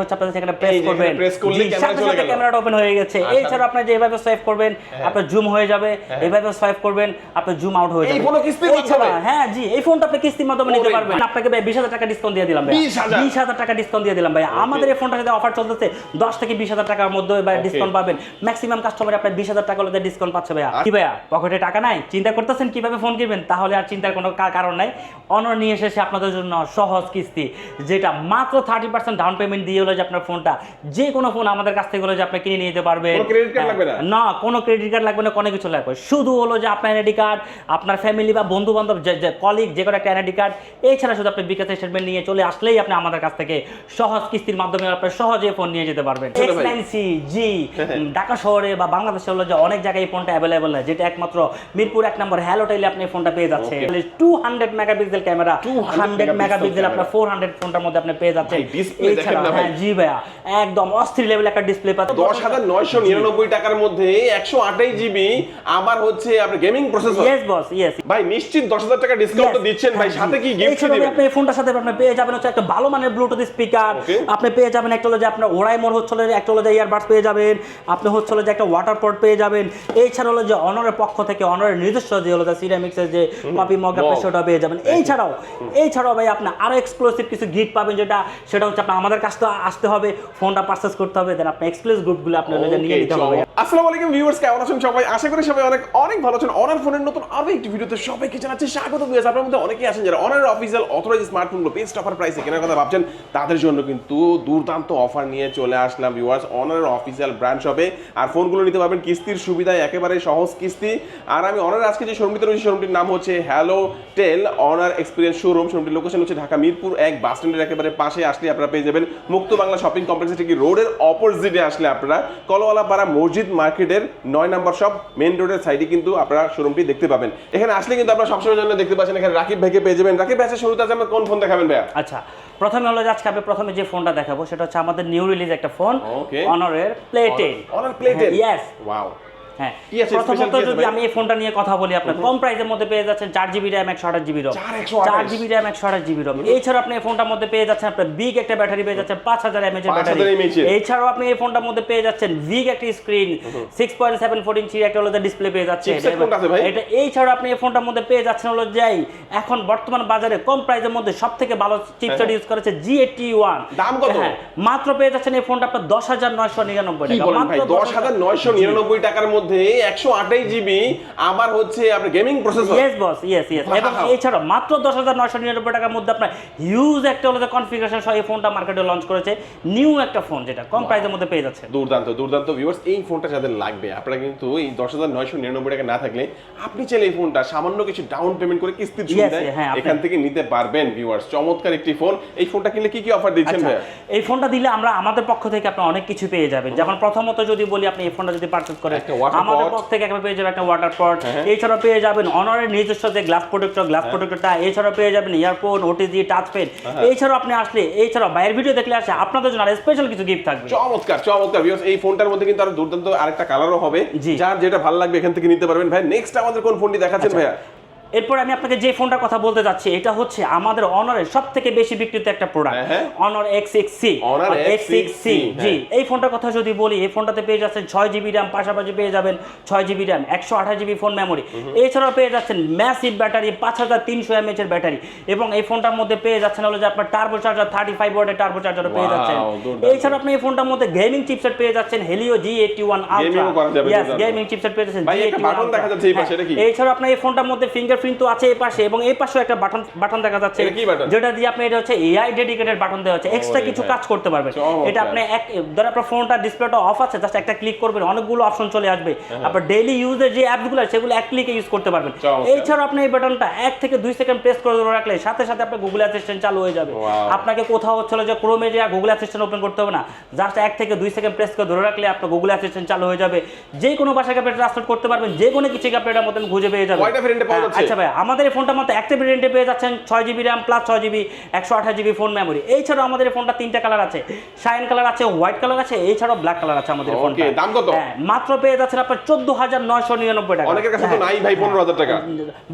হচ্ছে সেখানে প্রেস করবেন। সাথে সাথে ক্যামেরাটা ওপেন হয়ে গেছে। আচ্ছা। এছাড়া আপনি যে এভাবে সোয়াইপ করবেন আপনার জুম হয়ে যাবে এইভাবে সোয়াইপ করবেন আপনার জুম আউট হয়ে যাবে। মাধ্যমে? হ্যাঁ জি এই ফোনটা আপনি কিস্তির মাধ্যমে নিতে পারবেন। আপনাকে ভাই টাকা ডিসকাউন্ট দিয়ে দিলাম ভাই। 20,000 বিশ হাজার টাকা ডিসকাউন্ট দিয়ে দিলাম ভাই। আমাদের এই ফোনটার সাথে অফার চলতেছে দশ থেকে বিশ হাজার টাকার মধ্যে ভাই ডিসকাউন্ট পাবেন। ম্যাক্সিমাম কাস্টমার টাকা হলে ডিসকাউন্ট পাচ্ছে ভাইয়া। কি ভাইয়া পকেটে টাকা নাই? চিন্তা করতেছেন কীভাবে ফোন কিনবেন? তাহলে আর চিন্তার কোনো কারণ নাই। অনর নিয়ে এসেছে আপনাদের জন্য সহজ কিস্তি যেটা মাত্র থার্টি পার্সেন্ট ডাউন পেমেন্ট দিয়ে হলো যে আপনার ফোনটা যে কোনো ফোন আমাদের কাছ থেকে হলো যে আপনি কিনে নিয়ে যেতে পারবেন। না? কোনো ক্রেডিট কার্ড লাগবে না কোনো কিছু লাগবে শুধু হলো যে আপনার এনআইডি কার্ড আপনার ফ্যামিলি বা বন্ধু বান্ধব যে কলিগ যে কোনো একটা এনআইডি কার্ড এছাড়া শুধু আপনি বিকাশ স্টেটমেন্ট নিয়ে চলে আসলেই আপনি আমাদের কাছ থেকে সহজ কিস্তির মাধ্যমে আপনি সহজে ফোন নিয়ে যেতে পারবেন। ছোট এক্স ভাই। নাইন সি জি ঢাকা শহরে বা বাংলাদেশে হলো যে অনেক জায়গায় এই ফোনটা অ্যাভেলেবল না যেটা একমাত্র মিরপুর এক নম্বর হ্যালো টাইলে আপনি ফোনটা পেয়ে যাচ্ছে two hundred megapixel camera 200 hundred megapixel আপনার ফোর হান্ড্রেড ফোনটার মধ্যে আপনি পেয়ে যাচ্ছেন। ভাই, হ্যাঁ জি ভাইয়া। একদম অস্থির লেভেল একটা ডিসপ্লে পাচ্ছেন দশ হাজার নয়শো নিরানব্বই টাকার মধ্যে একশো আঠাশ জিবি আবার হচ্ছে আপনার gaming processor yes boss yes ভাই নিশ্চিত দশ হাজার টাকা ডিসকাউন্ট দিচ্ছেন ভাই সাথে কি গিফট দিবেন? আপনি এই ফোনটার সাথে আপনি পেয়ে যাবেন হচ্ছে একটা ভালো মানের ব্লুটুথ স্পিকার আপনি পেয়ে যাবেন একটা হলো যে আপনার ওরাই মোর হচ্ছে একটা হলো যে ইয়ারবাডস পেয়ে যাবেন। আপনি হচ্ছে হলো যে একটা ওয়াটার পট পেয়ে যাবেন। এছাড়া হলো যে অনরের পক্ষ থেকে অনরের নিজস্ব যে হলো যে সিরামিক্সের যে কপি মগ আপনি সেটা পেয়ে যাবেন। এইছাড়াও এইছাড়াও ভাই আপনি আরও এক্সক্লুসিভ কিছু গিফট পাবেন যেটা সেটা হচ্ছে আপনার আমাদের কাছে তো আসতে হবে ফোনটা পারচেস করতে হবে দেন আপনি এক্সক্লুসিভ গ্রুপগুলো আপনি নিয়ে নিতে হবে। আসসালামু আলাইকুম ভিউয়ার্স কেমন আছেন সবাই? আশা করি সবাই অনেক অনেক ভালো আছেন। অনার ফোনের নতুন আরও একটি ভিডিওতে সবাইকে জানাচ্ছি স্বাগত। ভিউয়ার্স আপনার মধ্যে অনেকেই আছেন যারা অনার অফিসিয়াল অথরাইজ স্মার্টফোনগুলো বেস্ট অফার প্রাইসে কেনার কথা ভাবছেন তাদের জন্য কিন্তু দুর্দান্ত অফার নিয়ে চলে আসলাম ভিউয়ার্স অনার অফিসিয়াল ব্র্যান্ড শপে আর ফোনগুলো নিতে পারবেন কিস্তির সুবিধায় একেবারে সহজ কিস্তি। আর আমি অনার আজকে যে শোরুমটিতে রয়েছে শোরুমটির নাম হচ্ছে hello tel Honor experience showroom শোরুমটির location হচ্ছে ঢাকা মিরপুর এক বাস স্ট্যান্ডের একেবারে পাশে আসলে আপনারা পেয়ে যাবেন মুক্ত বাংলা শপিং কমপ্লেক্স থেকে রোডের অপোজিটে আসলে আপনারা কলওয়ালা পাড়া মসজিদ মার্কেটের নয় নম্বর শপ মেন রোডের সাইডে কিন্তু আপনারা শোরুমটি দেখতে পাবেন। এখানে আসলে কিন্তু আপনারা সবসময় জন্য দেখতে পাচ্ছেন এখানে রাকিব ভাইকে পেয়ে যাবেন। রাকিব ভাই আজকে শুরুতে আছে আমরা কোন ফোন দেখাবেন ভাইয়া? আচ্ছা প্রথমে হলো আজকে আমি প্রথমে যে ফোনটা দেখাবো সেটা হচ্ছে আমাদের নিউ রিলিজ একটা ফোন অনারের অনরের play ten Honor play ten yes wow হ্যাঁ প্রথমত যদি আমি এই ফোনটা নিয়ে কথা বলি আপনার কম প্রাইসের মধ্যে পেয়ে যাচ্ছেন চার জিবি র্যাম একশো আঠাশ জিবি রম চার জিবি র্যাম একশো আঠাশ জিবি রম এছাড়াও আপনি এই ফোনটার মধ্যে পেয়ে যাচ্ছেন আপনার বিগ একটা ব্যাটারি পেয়ে যাচ্ছেন পাঁচ হাজার এমএচ এর ব্যাটারি এছাড়াও আপনি এই ফোনটার মধ্যে পেয়ে যাচ্ছেন বিগ একটা screen six point seven four inch একটা হলো ডিসপ্লে পেয়ে? এটা এছাড়াও আপনি এই ফোনটার মধ্যে পেয়ে যাচ্ছেন হলো যাই এখন বর্তমান বাজারে কম প্রাইসের মধ্যে সব থেকে ভালো চিপসেট ইউজ করেছে জি এইটটি ওয়ান দাম কত? মাত্র পেয়ে যাচ্ছেন এই ফোনটা আপনার দশ হাজার নয়শো নিরানব্বই টাকা। মাত্র দশ হাজার নয়শো নিরানব্বই টাকার মধ্যে একশো আঠাশ জিবি আবার হচ্ছে আপনার gaming processor yes boss yes yes Wow. এবং এছাড়াও মাত্র দশ হাজার নয়শো নিরানব্বই টাকার মধ্যে আপনার হিউজ একটা হলো কনফিগারেশন সহ এই ফোনটা মার্কেটে লঞ্চ করেছে। নিউ একটা ফোন যেটা কম প্রাইসের মধ্যে পেয়ে যাচ্ছে। দুর্দান্ত দুর্দান্ত ভিউয়ার্স এই ফোনটা যাদের লাগবে আপনারা কিন্তু এই দশ হাজার নয়শো নিরানব্বই টাকা না থাকলে আপনি চাইলে এই ফোনটা সামান্য কিছু ডাউন পেমেন্ট করে Yes, সুবিধায় হ্যাঁ, এখান থেকে নিতে পারবেন ভিউয়ার্স চমৎকার একটি ফোন এই ফোনটা কিনলে কি কি অফার দিচ্ছেন আচ্ছা, ভাইয়া? এই ফোনটা দিলে আমরা আমাদের পক্ষ থেকে আপনি অনেক কিছু পেয়ে যাবেন। যেমন প্রথমত যদি বলি আপনি এই ফোনটা যদি পারচেজ করেন আমাদের। পক্ষ থেকে একটা পেয়ে যাবেন একটা ওয়াটার পট। এছাড়াও পেয়ে যাবেন অনারের নিজস্ব যে গ্লাস প্রোটেক্টর গ্লাস প্রোটেক্টরটা এছাড়াও পেয়ে যাবেন ইয়ারফোন ওটিজি টাচ পেন এছাড়াও আপনি আসলে এছাড়াও বাইরের ভিডিও দেখলে আসে আপনাদের জন্য স্পেশাল কিছু গিফট থাকবে। চমৎকার চমৎকার। ভিউয়ার্স এই ফোনটার মধ্যে কিন্তু আরও দুর্দান্ত আরেকটা কালারও হবে। যার যেটা ভালো লাগবে এখান থেকে নিতে পারবেন। ভাই নেক্সট আমাদের কোন ফোনটি দেখাচ্ছেন ভাইয়া? এরপর আমি আপনাকে যে ফোনটার কথা বলতে যাচ্ছি এটা হচ্ছে আমাদের অনারের সব থেকে বেশি বিক্রিত একটা product. Honor X six C X six C G. এই ফোনটার কথা যদি বলি এই ফোনটাতে পেয়ে যাচ্ছেন ছয় জিবি র্যাম পাশাপাশি পেয়ে যাবেন ছয় জিবি র্যাম একশো আঠাশ জিবি ফোন মেমোরি এছাড়াও পেয়ে যাচ্ছেন ম্যাসিভ ব্যাটারি পাঁচ হাজার তিনশো এমএচ এর ব্যাটারি এবং এই ফোনটার মধ্যে পেয়ে যাচ্ছেন হলো যে আপনার টার্বো চার্জার থার্টি ফাইভ ওয়ার্ডের টার্বো চার্জারও পেয়ে যাচ্ছেন। এছাড়াও আপনি এই ফোনটার মধ্যে গেমিং চিপসেট পেয়ে যাচ্ছেন Helio G eighty one ultra gaming chipset পেয়ে যাচ্ছেন ভাই, একটা G81 দেখা যাচ্ছে এই পাশে, এটা কি? হ্যাঁ, এছাড়া আপনার এই ফোনটার মধ্যে ফিঙ্গারপ্রিন্ট তো আছে এই পাশে এবং এই পাশেও একটা বাটন বাটন দেখা যাচ্ছে? যেটা দিয়ে আপনি এটা হচ্ছে এআই ডেডিকেটেড বাটন দেওয়া আছে এক্সট্রা কিছু কাজ করতে পারবেন। এটা আপনি এক ধর আপনার ফোনটা ডিসপ্লেটা অফ আছে জাস্ট একটা ক্লিক করবেন অনেকগুলো অপশন চলে আসবে। হ্যাঁ। আপনার ডেইলি ইউজের যে অ্যাপসগুলো আছে সেগুলো এক ক্লিকে ইউজ করতে পারবেন। চমৎকার। এছাড়া আপনি এই বাটনটা এক থেকে দুই সেকেন্ড প্রেস করে রাখলে সাথে সাথে আপনার গুগল অ্যাসিস্ট্যান্ট চালু হয়ে যাবে। আপনাকে কোথাও হচ্ছিল যে ক্রোমে যে গুগল অ্যাসিস্ট্যান্ট ওপেন করতে হবে না জাস্ট এক থেকে দুই সেকেন্ড প্রেস করে ধরে রাখলে আপনার গুগল অ্যাসিস্ট্যান্ট চালু হয়ে যাবে। যে কোনো ভাষাকে আপনি ট্রান্সলেট করতে পারবেন যে কোনো কিছুকে আপনি এটার মতন খুঁজে পেয়ে যাবেন। কয়টা আচ্ছা ভাই আমাদের এই ফোনটা মতো অ্যাক্টিভ ভেরিয়েন্টে পেয়ে যাচ্ছেন ছয় জিবি র্যাম প্লাস ছয় জিবি একশো আঠাশ জিবি ফোন মেমোরি এছাড়াও আমাদের এই ফোনটা তিনটা কালার আছে। শাইন কালার আছে হোয়াইট কালার আছে এছাড়াও ব্ল্যাক কালার আছে আমাদের ফোনটা দাম কত? হ্যাঁ, মাত্র পেয়ে যাচ্ছেন আপনার চোদ্দ হাজার নয়শো নিরানব্বই টাকা। অনেকের কাছে তো হ্যাঁ। নাই ভাই পনেরো হাজার টাকা।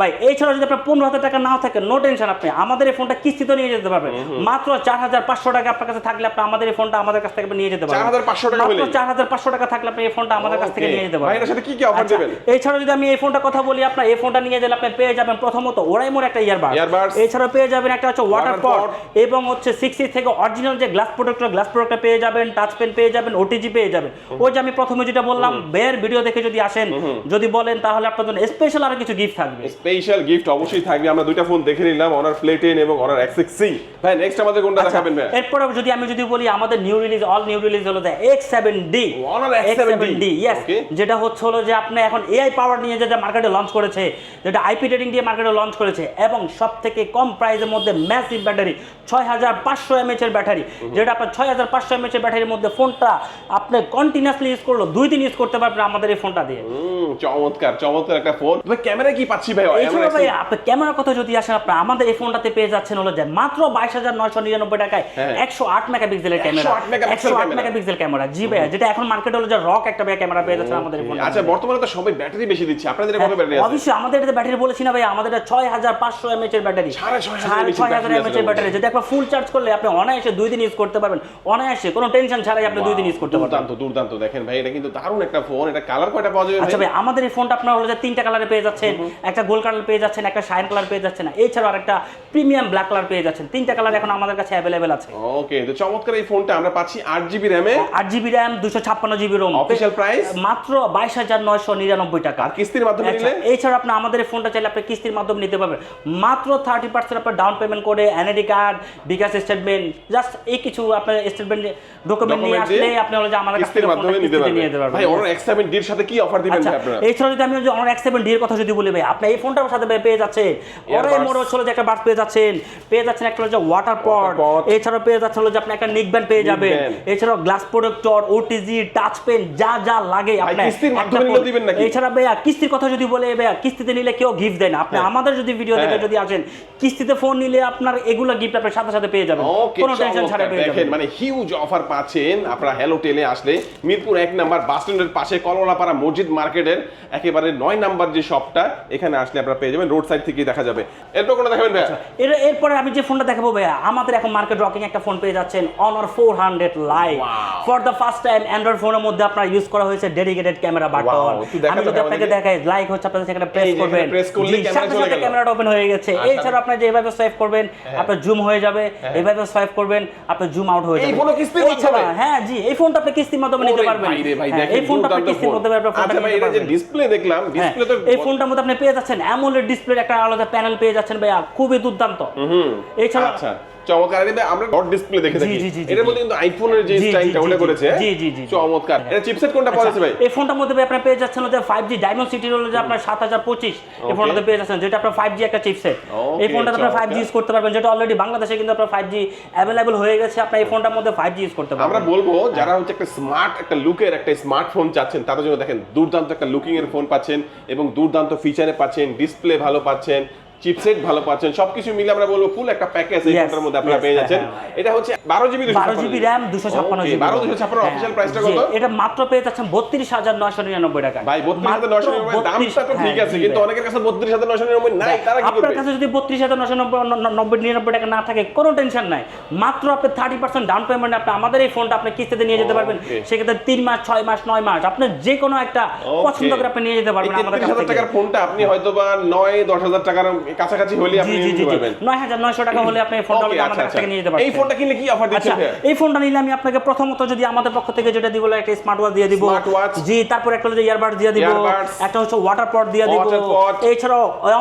ভাই এছাড়াও যদি আপনার পনেরো হাজার টাকা নাও থাকে নো টেনশন আপনি আমাদের এই ফোনটা কিস্তিতে নিয়ে যেতে পারবেন। মাত্র চার হাজার পাঁচশো টাকা আপনার কাছে থাকলে আপনি আমাদের এই ফোনটা আমাদের কাছ থেকে নিয়ে যেতে পারবেন। 4,500 টাকা মাত্র হলেই? চার হাজার পাঁচশো টাকা থাকলে আপনি এই ফোনটা আমাদের কাছ থেকে নিয়ে যেতে পারবেন। এটার সাথে কি কি অফার আচ্ছা, এছাড়াও যদি আমি এই ফোনটা কথা বলি আপনার এই ফোনটা নিয়ে গেলে আপনি পেয়ে যাবেন প্রথমত ওরাই মোর একটা ইয়ারবাড। এছাড়াও পেয়ে যাবেন একটা হচ্ছে ওয়াটার পট এবং হচ্ছে সিক্সটি থেকে অরিজিনাল যে গ্লাস প্রোডাক্টটা গ্লাস প্রোডাক্টটা পেয়ে যাবেন টাচ পেন পেয়ে যাবেন ওটিজি পেয়ে যাবেন। ওই যে আমি প্রথমে যেটা বললাম বের ভিডিও দেখে যদি আসেন যদি বলেন তাহলে আপনার জন্য স্পেশাল আরও কিছু গিফট থাকবে। স্পেশাল গিফট অবশ্যই থাকবে। আমরা দুইটা ফোন দেখে নিলাম অনার প্লে টেন এবং অনার এক্স সিক্স সি ভাই নেক্সট আমাদের কোনটা আচ্ছা, দেখাবেন ভাই? এরপরে যদি আমি যদি বলি আমাদের new release all new release হলো যে X seven D Honor X7D, yes যেটা হচ্ছে হলো যে আপনি এখন এআই পাওয়ার নিয়ে যে মার্কেটে লঞ্চ করেছে যেটা আইপি রেটিং দিয়ে মার্কেটে লঞ্চ করেছে এবং সব থেকে কম প্রাইসের মধ্যে ম্যাসিভ ব্যাটারি ছয় হাজার পাঁচশো এমএচ এর ব্যাটারি যেটা আপনার ছয় হাজার পাঁচশো এমএচ এর ব্যাটারির মধ্যে ফোনটা আপনি কন্টিনিউসলি ইউজ করল দুই দিন ইউজ করতে পারবেন আমাদের এই ফোনটা দিয়ে। চমৎকার চমৎকার একটা ফোন ক্যামেরা কি পাচ্ছি ভাই? ভাই আপনি ক্যামেরার কথা যদি আসেন আপনি আমাদের এই ফোনটাতে পেয়ে যাচ্ছেন হলো যে মাত্র বাইশ হাজার নয়শো নিরানব্বই টাকায় হ্যাঁ। একশো আট মেগাপিক্সেলের ক্যামেরা 108 megapixel একশো আট। মেগাপিক্সেল ক্যামেরা জি ভাই যেটা এখন মার্কেটে হলো যে রক একটা ক্যামেরা পেয়ে যাচ্ছেন আমাদের আচ্ছা বর্তমানে তো সবাই ব্যাটারি বেশি দিচ্ছে। আপনাদের ব্যাটারি হ্যাঁ, অবশ্যই আমাদের এটাতে ব্যাটারি বলেছি না ভাই আমাদের ছয় হাজার পাঁচশো এমএচ এর ব্যাটারি। সাড়ে ছয় হাজার এমএচ এর ব্যাটারি। যদি আপনার ফুল চার্জ করলে আপনি অনায়াসে দুই দিন ইউজ করতে পারবেন। অনায়াসে কোনো টেনশন ছাড়াই আপনি দুই দিন ইউজ করতে পারবেন। দুর্দান্ত দুর্দান্ত। দেখেন ভাই এটা কিন্তু দারুণ একটা ফোন এটা কালার কয়টা পাওয়া যাবে আচ্ছা ভাই? আমাদের এই ফোনটা আপনার হলো যে তিনটা কালারে পেয়ে যাচ্ছেন একটা গোল্ড কালার পেয়ে যাচ্ছেন একটা শাইন কালার পেয়ে যাচ্ছেন। এছাড়াও আরেকটা প্রিমিয়াম ব্ল্যাক কালার পেয়ে যাচ্ছেন। তিনটা কালার এখন আমাদের কাছে অ্যাভেলেবেল আছে। ওকে তো চমৎকার এই ফোনটা আমরা পাচ্ছি আট জিবি র্যামে আট জিবি র্যাম দুশো ছাপ্পান্ন জিবি রোম Official price? মাত্র বাইশ হাজার নয়শো নিরানব্বই টাকা। কিস্তির মাধ্যমে আচ্ছা, এছাড়া আপনি আমাদের এই ফোনটা চাইলে আপনি কিস্তির মাধ্যমে নিতে পারবেন। মাত্র থার্টি পার্সেন্ট আপনার ডাউন পেমেন্ট করে NID card bKash statement just এই কিছু আপনার স্টেটমেন্ট ডকুমেন্ট নিয়ে আসলে আপনি হলো যে আমাদের কাছ থেকে মাধ্যমে নিতে পারবেন। ভাই অনার এক্স সেভেন ডির সাথে কি অফার দিবেন আচ্ছা ভাই আপনারা? এছাড়া যদি আমি যদি অনার এক্স সেভেন ডির কথা যদি বলি ভাই আপনি এই ফোনটার সাথে পেয়ে যাচ্ছেন। ওরাই Earbuds। মোড় হচ্ছে যে একটা বাস পেয়ে যাচ্ছেন। পেয়ে যাচ্ছেন একটা হলো যে ওয়াটার pod। এছাড়াও পেয়ে যাচ্ছেন হলো যে আপনি একটা নিক ব্যান্ড পেয়ে যাবেন। এছাড়াও glass protector OTG touch pen যা যা লাগে আপনি কিস্তির মাধ্যমে phone- দিবেন নাকি? এছাড়া ভাইয়া কিস্তির কথা যদি বলে ভাইয়া কিস্তিতে নিলে কেউ গিফট দেয় না আপনি হ্যাঁ। আমাদের যদি ভিডিও দেখে হ্যাঁ। যদি আসেন কিস্তিতে ফোন নিলে আপনার এগুলো গিফট আপনার সাথে সাথে পেয়ে যাবেন। কোনো টেনশন ছাড়া পেয়ে যাবেন। মানে হিউজ অফার পাচ্ছেন আপনারা হ্যালো টেলে আসলে। মিরপুর এক নাম্বার বাস স্ট্যান্ডের পাশে কলওয়ালাপাড়া মসজিদ মার্কেটের একেবারে নয় নাম্বার যে শপটা এখানে আসলে আপনারা পেয়ে যাবেন। রোড সাইড থেকেই দেখা যাবে। এরপর কোনো দেখাবেন ভাই এর এরপরে আমি যে ফোনটা দেখাবো ভাইয়া আমাদের এখন মার্কেট রকিং একটা ফোন পেয়ে যাচ্ছেন Honor four hundred live. For the first time Android ফোনের মধ্যে আপনার ইউজ করা হয়েছে ডেডিকেটেড ক্যামেরা বাটন আমি যদি আপনাকে দেখাই লাইক হচ্ছে আপনাদের সেখানে প্রেস করবেন। করলে জি, চলে গেল। ক্যামেরাটা ওপেন হয়ে গেছে। আচ্ছা। এছাড়া আপনি যেভাবে সোয়াইপ করবেন আপনার জুম হয়ে যাবে এইভাবে সোয়াইপ করবেন আপনার জুম আউট হয়ে এই যাবে। কিস্তির মাধ্যমে? হ্যাঁ জি এই ফোনটা আপনি কিস্তির মাধ্যমে নিতে পারবেন। হ্যাঁ, এই ফোনটা আপনি কিস্তির মাধ্যমে ফোনটা আচ্ছা নিতে পারবেন। ডিসপ্লে দেখলাম হ্যাঁ, ডিসপ্লে তো এই ফোনটার মধ্যে আপনি পেয়ে যাচ্ছেন অ্যামোলেড ডিসপ্লে একটা আলাদা প্যানেল পেয়ে যাচ্ছেন ভাইয়া খুবই দুর্দান্ত। এছাড়া আচ্ছা। চমৎকার। এটা আমরা ডট ডিসপ্লে দেখে থাকি। এটার মধ্যে কিন্তু আইফোনের যে স্টাইলটা ওটা করেছে হ্যাঁ? জি, জি, জি। চমৎকার। এটা চিপসেট কোনটা আচ্ছা, পড়েছে ভাই এই ফোনটার মধ্যে ভাই আপনার পেয়ে যাচ্ছেন যে ফাইভ জি ডায়মন্ড সিটির হলো যে আপনার সাত হাজার পঁচিশ। এই Okay. ফোনটাতে পেয়ে যাচ্ছেন যেটা আপনার ফাইভ জি একটা চিপসেট এই ফোনটাতে আপনার ফাইভ জি ইউজ করতে পারবেন যেটা অলরেডি বাংলাদেশে কিন্তু আপনার ফাইভ জি অ্যাভেলেবল হয়ে গেছে আপনার এই ফোনটার মধ্যে ফাইভ জি ইউজ করতে পারবেন। আমরা বলব যারা হচ্ছে একটা স্মার্ট একটা লুকের একটা স্মার্টফোন চাচ্ছেন তাদের জন্য দেখেন দুর্দান্ত একটা লুকিং এর ফোন পাচ্ছেন এবং দুর্দান্ত ফিচারে পাচ্ছেন ডিসপ্লে ভালো পাচ্ছেন চিপসেট ভালো পাচ্ছেন। সবকিছু মিলে আমরা বলব ফুল একটা প্যাকেজ এই ফোনটার মধ্যে আপনারা পেয়ে হ্যাঁ, যাচ্ছেন। হ্যাঁ। এটা হচ্ছে বারো জিবি বারো জিবি র্যাম দুশো ছাপ্পান্ন জিবি বারো দুশো ছাপ্পান্ন অফিসিয়াল প্রাইসটা কত? এটা মাত্র পেয়ে যাচ্ছেন বত্রিশ হাজার নয়শো নিরানব্বই টাকা ভাই বত্রিশ হাজার নয়শো নিরানব্বই দামটা তো ঠিক আছে কিন্তু অনেকের কাছে বত্রিশ হাজার নয়শো নিরানব্বই নাই তারা কি আপনার কাছে যদি বত্রিশ হাজার নশো নব্বই ন- নব্বই নিরানব্বই টাকা না থাকে কোনো টেনশন নাই। মাত্র আপনি থার্টি পার্সেন্ট ডাউন পেমেন্ট আপনি আমাদের এই ফোনটা আপনি কিস্তিতে নিয়ে যেতে পারবেন। সেক্ষেত্রে তিন মাস ছয় মাস নয় মাস আপনি যে কোনো একটা পছন্দ করে আপনি নিয়ে যেতে পারবেন আমাদের 33 কাছ থেকে। টাকার ফোনটা আপনি হয়তো বা নয় দশ হাজার টাকার কাছাকাছি হলে আপনি নিতে পারবেন। টাকা হলে আপনি এই ফোনটা আচ্ছা, আমাদের কাছ আচ্ছা। থেকে নিয়ে যেতে এই ফোনটা কিনলে কি অফার আচ্ছা এই ফোনটা নিলে আমি আপনাকে প্রথমত যদি আমাদের পক্ষ থেকে যেটা দিব একটা স্মার্ট ওয়াচ দিয়ে দিব। জি তারপর একটা হচ্ছে ইয়ারবাড দিয়ে দিব। একটা হচ্ছে ওয়াটার পট দিয়ে দিব।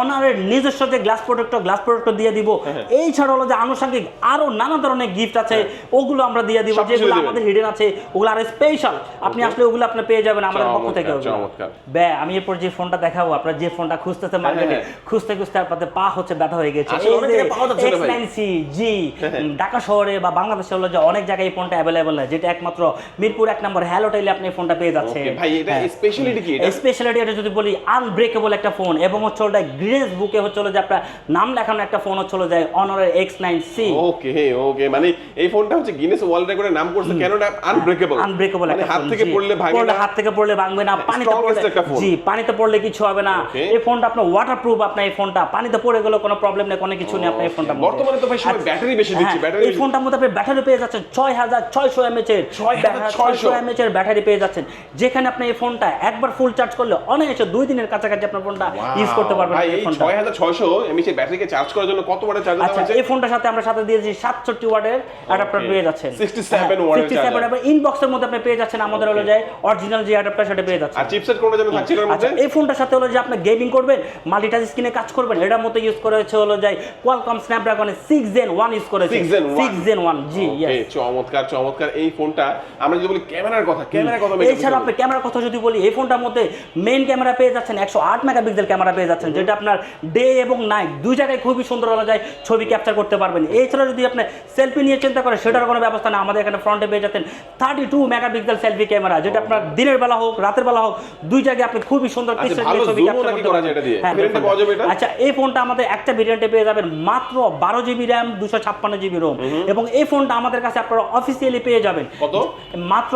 অনারের নিজস্ব যে গ্লাস প্রোডাক্ট গ্লাস প্রোডাক্ট দিয়ে দিব। হ্যাঁ, এই ছাড়া হলো যে আনুষঙ্গিক আরও নানা ধরনের গিফট আছে ওগুলো আমরা দিয়ে দিব যেগুলো আমাদের হিডেন আছে ওগুলো আরও স্পেশাল আপনি আসলে ওগুলো আপনি পেয়ে যাবেন আমাদের পক্ষ থেকে। ব্যা আমি এরপর যে ফোনটা দেখাবো আপনার যে ফোনটা খুঁজতেছে মার্কেটে হ্যাঁ। খুঁজতে খুঁজতে চালাতে পা হচ্ছে ব্যথা হয়ে গেছে। যাচ্ছে। X9C, জি ঢাকা শহরে বা বাংলাদেশে হলো যে অনেক জায়গায় এই ফোনটা অ্যাভেলেবল হয় যেটা একমাত্র মিরপুর এক নম্বর হ্যালো টেলে আপনি ফোনটা পেয়ে ভাই, এটা কি এটা? স্পেশালিটি এটা যদি বলি আনব্রেকেবল একটা ফোন এবং হচ্ছে ওটা গ্রিনেস বুকে হচ্ছে যে আপনার নাম লেখানো একটা ফোন হচ্ছে যে অনারের X nine C okay okay মানে এই ফোনটা হচ্ছে গিনেস ওয়ার্ল্ড রেকর্ডে নাম করছে কেন না আনব্রেকেবল আনব্রেকেবল একটা হাত থেকে পড়লে ভাঙে পড়লে না। হাত থেকে পড়লে ভাঙবে না পানিতে পড়লে জি পানিতে পড়লে কিছু হবে না। এই ফোনটা আপনার ওয়াটারপ্রুফ আপনার এই ফোনটা পানিতে পড়ে গেলে কোনো প্রবলেম নেই কোনো কিছু নেই আপনার এই ফোনটা বর্তমানে তো ভাই সবাই ব্যাটারি বেশি দিচ্ছে ব্যাটারি এই ফোনটার মধ্যে আপনি ব্যাটারি পেয়ে যাচ্ছেন ছয় হাজার ছয়শো এমএচ এর 6600 এমএচ এর ব্যাটারি পেয়ে যাচ্ছেন। যেখানে আপনি এই ফোনটা একবার ফুল চার্জ করলে অনায়াসে দুই দিনের কাছাকাছি আপনার ফোনটা ইউজ করতে পারবেন এই ফোনটা ছয় হাজার ছয়শো এমএচ ব্যাটারিকে চার্জ করার জন্য কত ওয়াটের চার্জার আচ্ছা দেওয়া এই ফোনটার সাথে আমরা সাথে দিয়েছি সাতষট্টি ওয়াটের অ্যাডাপ্টার পেয়ে যাচ্ছেন। 67 watt এর charger। ইনবক্সের মধ্যে আপনি পেয়ে যাচ্ছেন আমাদের হলো যায় অরিজিনাল যে অ্যাডাপ্টার সেটা পেয়ে যাচ্ছেন। আর চিপসেট কোনটা যেন থাকছে এর মধ্যে? আচ্ছা এই ফোনটার সাথে হলো যে আপনি গেমিং করবেন মাল্টিটাচ স্ক্রিনে কাজ করবেন এটার মধ্যে ইউজ করা হচ্ছে হলো যায় কোয়ালকম স্ন্যাপড্রাগনের 6 জেন 1 ইউজ করেছে। 6 Gen 1 6 জেন 1 জি চমৎকার চমৎকার। এই ফোনটা আমরা যদি বলি ক্যামেরার কথা ক্যামেরা কত এছাড়া আপনি ক্যামেরার কথা যদি বলি এই ফোনটার মধ্যে মেইন ক্যামেরা পেয়ে যাচ্ছেন একশো আট মেগাপিক্সেল ক্যামেরা পেয়ে যাচ্ছেন যেটা আপনার ডে এবং নাইট দুই জায়গায় খুবই সুন্দর হওয়া যায় ছবি ক্যাপচার করতে পারবেন। এছাড়া যদি আপনি সেলফি নিয়ে চিন্তা করেন সেটার কোনো ব্যবস্থা না আমাদের এখানে ফ্রন্টে পেয়ে যাচ্ছেন thirty two megapixel selfie camera যেটা আপনার দিনের বেলা হোক রাতের বেলা হোক দুই জায়গায় আপনি খুবই সুন্দর আচ্ছা, ছবি ক্যাপচার করতে করা পারবেন? হ্যাঁ? আচ্ছা এই ফোনটা আমাদের একটা ভেরিয়েন্টে পেয়ে যাবেন মাত্র বারো জিবি র্যাম দুশো ছাপ্পান্ন জিবি রোম এবং এই ফোনটা আমাদের কাছে আপনারা অফিসিয়ালি পেয়ে যাবেন। কত? মাত্র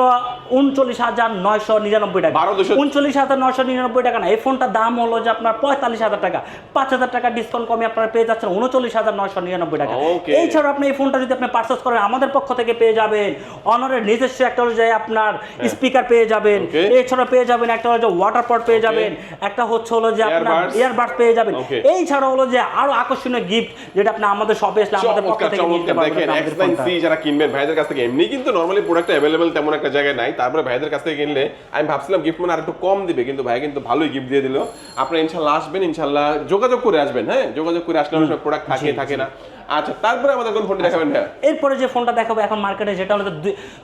উনচল্লিশ হাজার নয়শো নিরানব্বই টাকা। উনচল্লিশ হাজার নয়শো নিরানব্বই টাকা। না এই ফোনটার দাম হলো যে আপনার পঁয়তাল্লিশ হাজার টাকা। পাঁচ হাজার টাকা ডিসকাউন্ট কমে আপনারা পেয়ে যাচ্ছেন উনচল্লিশ হাজার নয়শো নিরানব্বই টাকা. এছাড়া আপনি এই ফোনটা যদি আপনি পারচেস করেন আমাদের পক্ষ থেকে পেয়ে যাবেন অনারের নিজস্ব একটা হলো যে আপনার স্পিকার পেয়ে যাবেন। এছাড়া পেয়ে যাবেন একটা হলো যে ওয়াটার পট পেয়ে যাবেন। একটা হচ্ছে হলো যে আপনার। ইয়ারবাডস পেয়ে যাবেন। Okay. এই ছাড়া হলো যে আরও আকর্ষণীয় গিফট যেটা আপনি আমাদের শপে আসলে আমাদের পক্ষ থেকে নিতে পারবেন যারা কিনবেন ভাইদের কাছ থেকে এমনি কিন্তু নর্মালি প্রোডাক্ট অ্যাভেলেবেল তেমন একটা জায়গায় নাই। তারপরে ভাইদের কাছ থেকে কিনলে আমি ভাবছিলাম গিফট মানে আরেকটু কম দিবে কিন্তু ভাই কিন্তু ভালোই গিফট দিয়ে দিল। আপনারা ইনশাল্লাহ আসবেন ইনশাল্লাহ যোগাযোগ করে আসবেন হ্যাঁ? যোগাযোগ করে আসলে প্রোডাক্ট থাকে থাকে না। আচ্ছা তারপরে আমাদের কোন ফোনটি দেখাবেন ভাইয়া? এরপরে যে ফোনটা দেখাবো এখন মার্কেটে যেটা হলো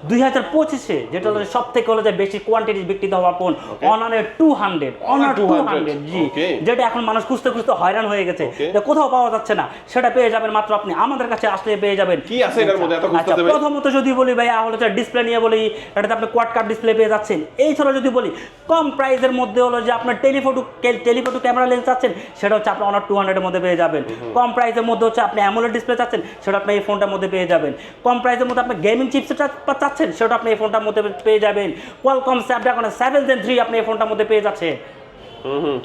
দুই হাজার পঁচিশে যেটা হলো সব থেকে হলো যে বেশি কোয়ান্টিটি বিক্রিত হওয়া phone অনারের two hundred Honor two hundred G. যেটা এখন মানুষ খুঁজতে খুঁজতে হয়রান হয়ে গেছে। যে কোথাও পাওয়া যাচ্ছে না সেটা পেয়ে যাবেন মাত্র আপনি। আমাদের কাছে আসলে পেয়ে যাবেন। কি আছে এটার মধ্যে? এত খুঁজতে আচ্ছা হবে? প্রথমত যদি বলি ভাইয়া হলো যে ডিসপ্লে নিয়ে বলি এটাতে আপনি কোয়াড কাপ ডিসপ্লে পেয়ে যাচ্ছেন। এই ছাড়া যদি বলি কম প্রাইসের মধ্যে হলো যে আপনার টেলিফোটো টেলিফোটো ক্যামেরা লেন্স চাচ্ছেন সেটা হচ্ছে আপনি অনার টু হান্ড্রেডের মধ্যে পেয়ে যাবেন। কম প্রাইসের মধ্যে হচ্ছে আপনি অ্যামোলেড ডিসপ্লে চাচ্ছেন, সেটা আপনি এই ফোনটার মধ্যে পেয়ে যাবেন। কম প্রাইসের মধ্যে আপনি গেমিং চিপস চাচ্ছেন, সেটা আপনি এই ফোনটার মধ্যে পেয়ে যাবেন। Qualcomm Snapdragon seven gen three আপনি এই ফোনটার মধ্যে পেয়ে হুম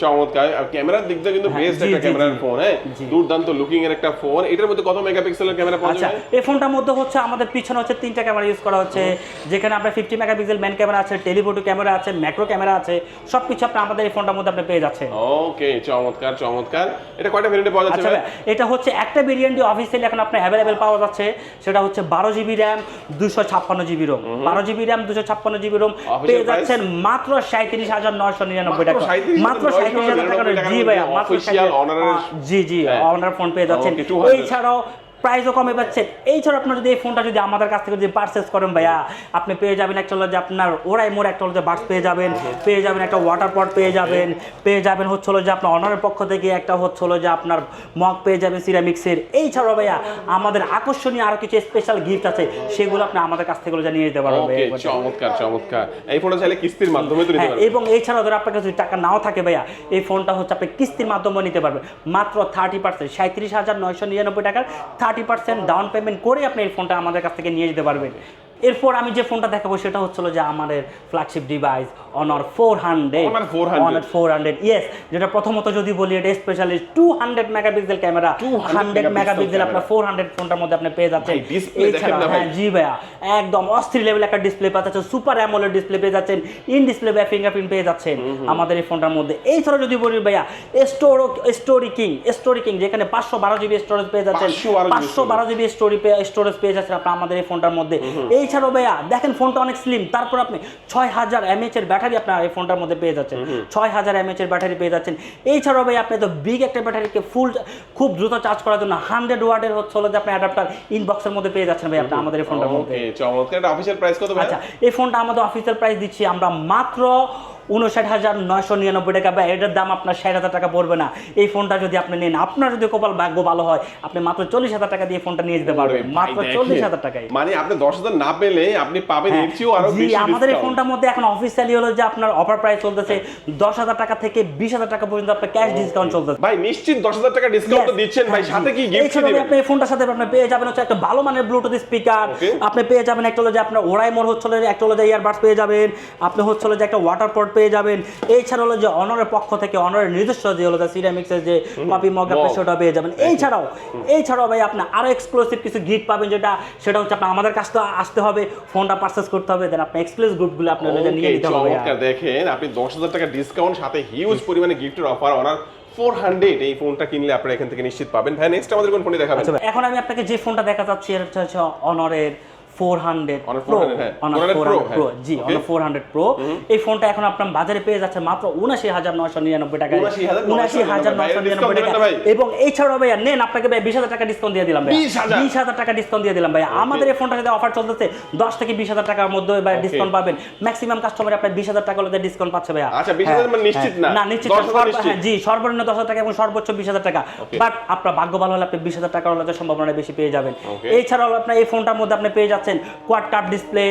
চমৎকার। আর ক্যামেরার দিক দিয়ে কিন্তু হ্যাঁ, বেস্ট একটা ক্যামেরার। ফোন হ্যাঁ। দুর্দান্ত লুকিং এর একটা ফোন এটার মধ্যে কত মেগাপিক্সেলের ক্যামেরা পাওয়া আচ্ছা যাবে? এই ফোনটার মধ্যে হচ্ছে আমাদের পিছনে হচ্ছে তিনটা ক্যামেরা ইউজ করা হচ্ছে যেখানে আপনার ফিফটি মেগাপিক্সেল ম্যান ক্যামেরা আছে টেলিফোটো ক্যামেরা আছে ম্যাক্রো ক্যামেরা আছে সব কিছু আপনি আমাদের এই ফোনটার মধ্যে আপনি পেয়ে যাচ্ছেন। ওকে চমৎকার চমৎকার। এটা কয়টা ভেরিয়েন্টে পাওয়া যাচ্ছে আচ্ছা এটা হচ্ছে একটা ভেরিয়েন্টই অফিসিয়ালি এখন আপনার অ্যাভেলেবেল পাওয়া যাচ্ছে সেটা হচ্ছে বারো জিবি র্যাম দুশো ছাপ্পান্ন জিবি রোম বারো জিবি র্যাম দুশো ছাপ্পান্ন জিবি রোম পেয়ে যাচ্ছেন মাত্র সাঁত্রিশ হাজার নয়শো নিরানব্বই টাকা। 37,999 মাত্র টাকার জি ভাইয়া মাত্র official 37,000 honor এর- আহ, জি জি। অনার ফোন পেয়ে যাচ্ছেন 200 এছাড়াও প্রাইসও কমে পাচ্ছেন এছাড়া আপনার যদি এই ফোনটা যদি আমাদের কাছ থেকে যদি পারচেস করেন ভাইয়া আপনি পেয়ে যাবেন একটা হলো যে আপনার ওরাই মোড় একটা হলো যে বাক্স পেয়ে যাবেন পেয়ে যাবেন একটা ওয়াটার পট পেয়ে যাবেন পেয়ে যাবেন হচ্ছে হলো যে আপনার অনারের পক্ষ থেকে একটা হচ্ছে হলো যে আপনার মগ পেয়ে যাবেন সিরামিক্সের এই ছাড়াও ভাইয়া আমাদের আকর্ষণীয় আরও কিছু স্পেশাল গিফট আছে সেগুলো আপনি আমাদের কাছ থেকে নিয়ে যেতে পারবেন চমৎকার চমৎকার। এই ফোনটা চাইলে কিস্তির মাধ্যমে নিতে হ্যাঁ পারবেন। এবং এছাড়াও ধর আপনার কাছে যদি টাকা নাও থাকে ভাইয়া এই ফোনটা হচ্ছে আপনি কিস্তির মাধ্যমে নিতে পারবেন। মাত্র থার্টি পার্সেন্ট সাঁত্রিশ হাজার নয়শো নিরানব্বই টাকার থার্টি পার্সেন্ট ডাউন পেমেন্ট করে আপনি এই ফোনটা আমাদের কাছ থেকে নিয়ে যেতে পারবেন। এরপর আমি যে ফোনটা দেখাবো সেটা হচ্ছিল যে আমাদের flagship device Honor four hundred Honor four hundred yes যেটা প্রথমত যদি বলি এটা specially two hundred megapixel camera 200 hundred megapixel আপনার ফোর হান্ড্রেড ফোনটার মধ্যে আপনি পেয়ে যাচ্ছেন। এছাড়া হ্যাঁ জি ভাইয়া একদম অস্থির লেভেল একটা ডিসপ্লে পাওয়া যাচ্ছে সুপার অ্যামোলেড ডিসপ্লে পেয়ে যাচ্ছেন। ইন ডিসপ্লে বা ফিঙ্গারপ্রিন্ট পেয়ে যাচ্ছেন আমাদের এই ফোনটার মধ্যে। এই ছাড়া যদি বলি ভাইয়া store story king story king যেখানে পাঁচশো বারো জিবি স্টোরেজ পেয়ে যাচ্ছেন। পাঁচশো বারো জিবি স্টোরি স্টোরেজ পেয়ে যাচ্ছেন আপনার আমাদের এই ফোনটার মধ্যে। এই ছাড়াও ভাইয়া দেখেন ফোনটা অনেক স্লিম তারপর আপনি ছয় হাজার এমএচ এর ব্যাটারি আপনার এই ফোনটার মধ্যে পেয়ে যাচ্ছেন। ছয় হাজার এমএচ এর ব্যাটারি পেয়ে যাচ্ছেন। এছাড়াও ছাড়াও ভাই আপনি তো বিগ একটা ব্যাটারিকে ফুল খুব দ্রুত চার্জ করার জন্য হান্ড্রেড ওয়ার্ডের হচ্ছে হলো যে আপনি অ্যাডাপ্টার ইনবক্সের মধ্যে পেয়ে যাচ্ছেন ভাই আপনি আমাদের এই ফোনটার মধ্যে। চমৎকার। অফিসিয়াল প্রাইস কত আচ্ছা এই ফোনটা আমাদের অফিসিয়াল প্রাইস দিচ্ছি আমরা মাত্র উনষাট হাজার নয়শো নিরানব্বই টাকা। বা এটার দাম আপনার ষাট হাজার টাকা পড়বে না। এই ফোনটা যদি আপনি নেন আপনার যদি কপাল ভাগ্য ভালো হয় আপনি মাত্র চল্লিশ হাজার টাকা দিয়ে ফোনটা নিয়ে যেতে পারবেন। মাত্র চল্লিশ হাজার টাকায়। মানে আপনি দশ হাজার না পেলে আপনি পাবেন হ্যাঁ, এর চেয়েও আরও বেশি আমাদের এই ফোনটার মধ্যে এখন অফিসিয়ালি হলো যে আপনার অফার প্রাইস চলতেছে দশ হাজার টাকা থেকে বিশ হাজার টাকা পর্যন্ত আপনার ক্যাশ ডিসকাউন্ট চলতেছে। ভাই নিশ্চিত দশ হাজার টাকা ডিসকাউন্ট তো দিচ্ছেন ভাই হ্যাঁ, সাথে কি গিফট দিবেন? আপনি এই ফোনটার সাথে আপনি পেয়ে যাবেন হচ্ছে একটা ভালো মানের ব্লুটুথ স্পিকার আপনি পেয়ে যাবেন একটা হলো যে আপনার ওরাই মোর হচ্ছে একটা হলো যে ইয়ারবাডস পেয়ে যাবেন। আপনি হচ্ছে হলো যে একটা ওয়াটার পট পেয়ে যাবেন। এছাড়া হলো যে অনরের পক্ষ থেকে অনরের নিজস্ব যে হলো সিরামিক্সের যে কপি মগ. সেটা পেয়ে যাবেন। এইছাড়াও এইছাড়াও ভাই আপনি আরও এক্সক্লুসিভ কিছু গিফট পাবেন যেটা সেটা হচ্ছে আপনার আমাদের কাছে তো আসতে হবে ফোনটা পারচেস করতে হবে দেন আপনি এক্সক্লুসিভ গ্রুপগুলো আপনি নিয়ে নিতে হবে দেখেন আপনি দশ হাজার টাকা ডিসকাউন্ট সাথে হিউজ পরিমাণে গিফটের অফার অনার ফোর হান্ড্রেড এই ফোনটা কিনলে আপনারা এখান থেকে নিশ্চিত পাবেন। ভাই নেক্সট আমাদের কোন ফোনটি দেখাবেন? আচ্ছা এখন আমি আপনাকে যে ফোনটা দেখা যাচ্ছি এটা হচ্ছে অনরের ফোর হান্ড্রেড Honor প্রো 400 হ্যাঁ। অনার 400 Pro, প্রো হ্যাঁ। জি ফোর প্রো এই ফোনটা এখন আপনার বাজারে পেয়ে যাচ্ছে মাত্র উনাশি হাজার নয়শো নিরানব্বই টাকায়। 79,999 উনাশি হাজার নয়শো ভাই, ভাই? এবং নেন আপনাকে ভাই বিশ হাজার টাকা ডিসকাউন্ট দিয়ে দিলাম ভাই 20,000 টাকা ডিসকাউন্ট দিয়ে দিলাম ভাই আমাদের এই অফার চলতেছে দশ থেকে বিশ হাজার টাকার মধ্যে ভাই ডিসকাউন্ট পাবেন। ম্যাক্সিমাম কাস্টমার আপনার বিশ হাজার টাকা হলে ডিসকাউন্ট পাচ্ছে ভাইয়া। আচ্ছা, 20,000 হ্যাঁ, মানে নিশ্চিত হ্যাঁ। না? না। নিশ্চিত 10,000 না, নিশ্চিত? হ্যাঁ, জি সর্বনিম্ন দশ হাজার টাকা এবং সর্বোচ্চ বিশ হাজার টাকা। Okay. বাট আপনার ভাগ্য ভালো হলে আপনি বিশ হাজার টাকার হলে সম্ভাবনা বেশি পেয়ে যাবেন। Okay. এছাড়াও আপনার এই ফোনটার মধ্যে আপনি পেয়ে যাচ্ছেন কোয়াড কাপ ডিসপ্লে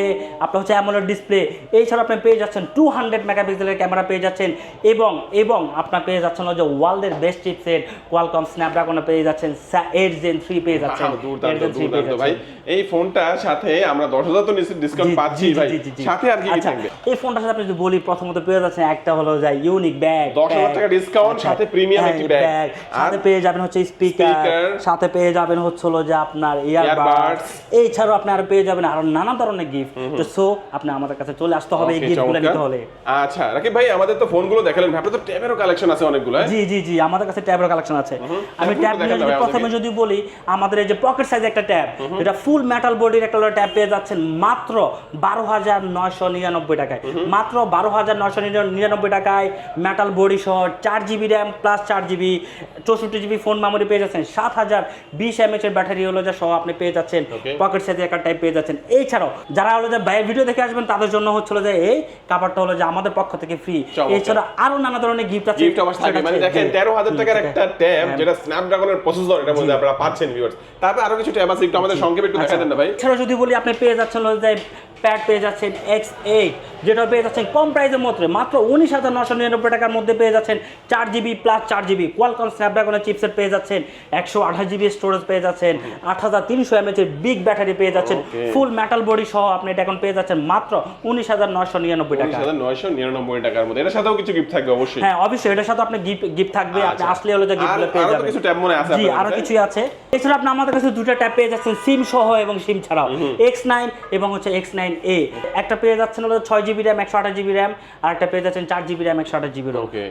আপনার হচ্ছে অ্যামোলেড ডিসপ্লে এছাড়াও আপনি পেয়ে যাচ্ছেন টু হান্ড্রেড মেগাপিক্সেলের ক্যামেরা পেয়ে যাচ্ছেন এবং এবং আপনার পেয়ে যাচ্ছেন যে ওয়ার্ল্ডের বেস্ট চিপসেট কোয়ালকম স্ন্যাপড্রাগনে পেয়ে যাচ্ছেন এইট জেন থ্রি পেয়ে যাচ্ছেন দুর্দান্ত 8 Gen 3 পেয়ে দুর্দান্ত ভাই এই ফোনটার সাথে আমরা দশ হাজার তো ডিসকাউন্ট পাচ্ছি ভাই। সাথে আর কি আচ্ছা, থাকবে? এই ফোনটার সাথে আপনি যদি বলি প্রথমত পেয়ে যাচ্ছেন একটা হলো যে ইউনিক ব্যাগ 10,000 টাকা discount, সাথে premium একটি। আর সাথে পেয়ে যাবেন হচ্ছে স্পিকার সাথে পেয়ে যাবেন হচ্ছে হলো যে আপনার ইয়ারবাডস Earbuds। এইছাড়াও আপনি আরও পেয়ে যাবেন আরও নানা ধরনের গিফট তো সো আপনি আমাদের কাছে চলে আসতে হবে এই গিফটগুলো নিতে হলে। আচ্ছা রাকিব ভাই আমাদের তো ফোনগুলো দেখালেন। আপনার তো ট্যাবেরও কালেকশন আছে অনেকগুলো হ্যাঁ? জি জি জি আমাদের কাছে ট্যাবের কালেকশন আছে। আমি ট্যাব নিয়ে প্রথমে যদি বলি আমাদের এই যে পকেট সাইজ একটা ট্যাব এটা ফুল মেটাল বডির একটা ট্যাব পেয়ে যাচ্ছেন মাত্র বারো হাজার নয়শো নিরানব্বই টাকায়। মাত্র বারো হাজার নয়শো নিরানব্বই টাকায় মেটাল বডি সহ চার জিবি র্যাম প্লাস চার জিবি চৌষট্টি জিবি ফোন মেমোরি পেয়ে যাচ্ছেন। সাত হাজার বিশ এমএচ এর ব্যাটারি হলো যা সহ আপনি পেয়ে যাচ্ছেন। পকেট সাইজে একটা টাইপ পেয়ে যাচ্ছেন। এছাড়াও যারা হলো যে বাইরের ভিডিও দেখে আসবেন তাদের জন্য হচ্ছিল যে এই কাভারটা হলো যে আমাদের পক্ষ থেকে ফ্রি এছাড়া আরও নানা ধরনের গিফট আছে। গিফট অবশ্য থাকে মানে দেখেন জি। তেরো হাজার টাকার একটা ট্যাব। যেটা স্ন্যাপড্রাগনের প্রসেসর এটার মধ্যে আপনারা পাচ্ছেন ভিউয়ার্স তারপর আরও কিছু ট্যাব আছে একটু আমাদের সংক্ষেপে একটু দেখা দেন না ভাই। এছাড়া যদি বলি আপনি পেয়ে যাচ্ছেন হলো যে প্যাড পেয়ে যাচ্ছেন এক্স এইট যেটা পেয়ে যাচ্ছেন কম প্রাইসের মধ্যে মাত্র উনিশ হাজার নশো নিরানব্বই টাকার মধ্যে পেয়ে যাচ্ছেন চার জিবি প্লাস চার জিবি কোয়ালকম স্ন্যাপড্রাগনের চিপসেট পেয়ে যাচ্ছেন একশো আঠাশ জিবি স্টোরেজ পেয়ে যাচ্ছেন আট হাজার তিনশো এমএচ এর বিগ ব্যাটারি পেয়ে যাচ্ছেন. ফুল মেটাল বডি সহ আপনি এটা এখন পেয়ে যাচ্ছেন মাত্র উনিশ হাজার নশো নিরানব্বই টাকা। নয়শো নিরানব্বই টাকার মধ্যে। এটার সাথেও কিছু গিফট থাকবে অবশ্যই। হ্যাঁ অবশ্যই। এটার সাথে আপনি গিফট গিফট থাকবে। আপনি আচ্ছা। আসলে হলো যে গিফটগুলো পেয়ে যাবেন। কিছু ট্যাব মনে আছে জি আরও কাছে? আছে। এছাড়া আপনি আমাদের কাছে দুটো ট্যাব পেয়ে যাচ্ছেন সিম সহ এবং সিম ছাড়াও। এক্স নাইন এবং হচ্ছে এক্স নাইন এ একটা পেয়ে যাচ্ছেন হলো ছয় জিবি র্যাম একশো আঠাশ জিবি র্যাম আর একটা পেয়ে যাচ্ছেন চার জিবি র্যাম একশো আঠাশ জিবি র্যাম ওকে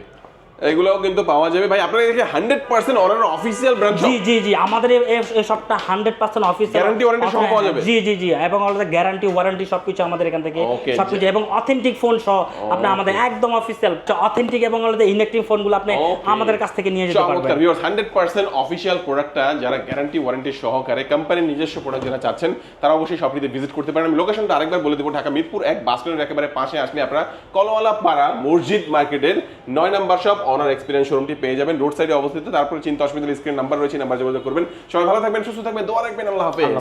এগুলোও কিন্তু পাওয়া যাবে। ভাই আপনারা দেখে hundred percent Honor official branch জি জি জি আমাদের এই- সবটা hundred percent office Guarantee, warranty সহ পাওয়া যাবে? জি জি জি এবং আমাদের গ্যারান্টি ওয়ারেন্টি সবকিছু আমাদের এখান থেকে Okay, সবকিছু এবং অথেন্টিক ফোন সহ আপনি আমাদের একদম অফিসিয়াল অথেন্টিক এবং আমাদের ইনেকটিভ ফোনগুলো আপনি আমাদের কাছ থেকে নিয়ে যেতে পারবেন। ভিউয়ার্স হান্ড্রেড পার্সেন্ট অফিসিয়াল প্রোডাক্টটা যারা গ্যারান্টি ওয়ারেন্টি সহকারে কোম্পানির নিজস্ব প্রোডাক্ট যারা চাচ্ছেন তারা অবশ্যই শপটিতে ভিজিট করতে পারেন। আমি লোকেশনটা আরেকবার বলে দেবো ঢাকা মিরপুর এক বাস স্ট্যান্ডের একেবারে পাশে আসলে আপনারা কলওয়ালা পাড়া মসজিদ মার্কেটের নয় নম্বর শপ অনার এক্সপিরিয়েন্স শোরুমটি পেয়ে যাবেন। রোড সাইডে অবস্থিত, তারপরে চিন্তা অসুবিধা স্ক্রিন নাম্বার রয়েছে নাম্বার যোগাযোগ করবেন। সবাই ভালো থাকবেন, সুস্থ থাকবেন, দোয়া রাখবেন আল্লাহ হাফেজ।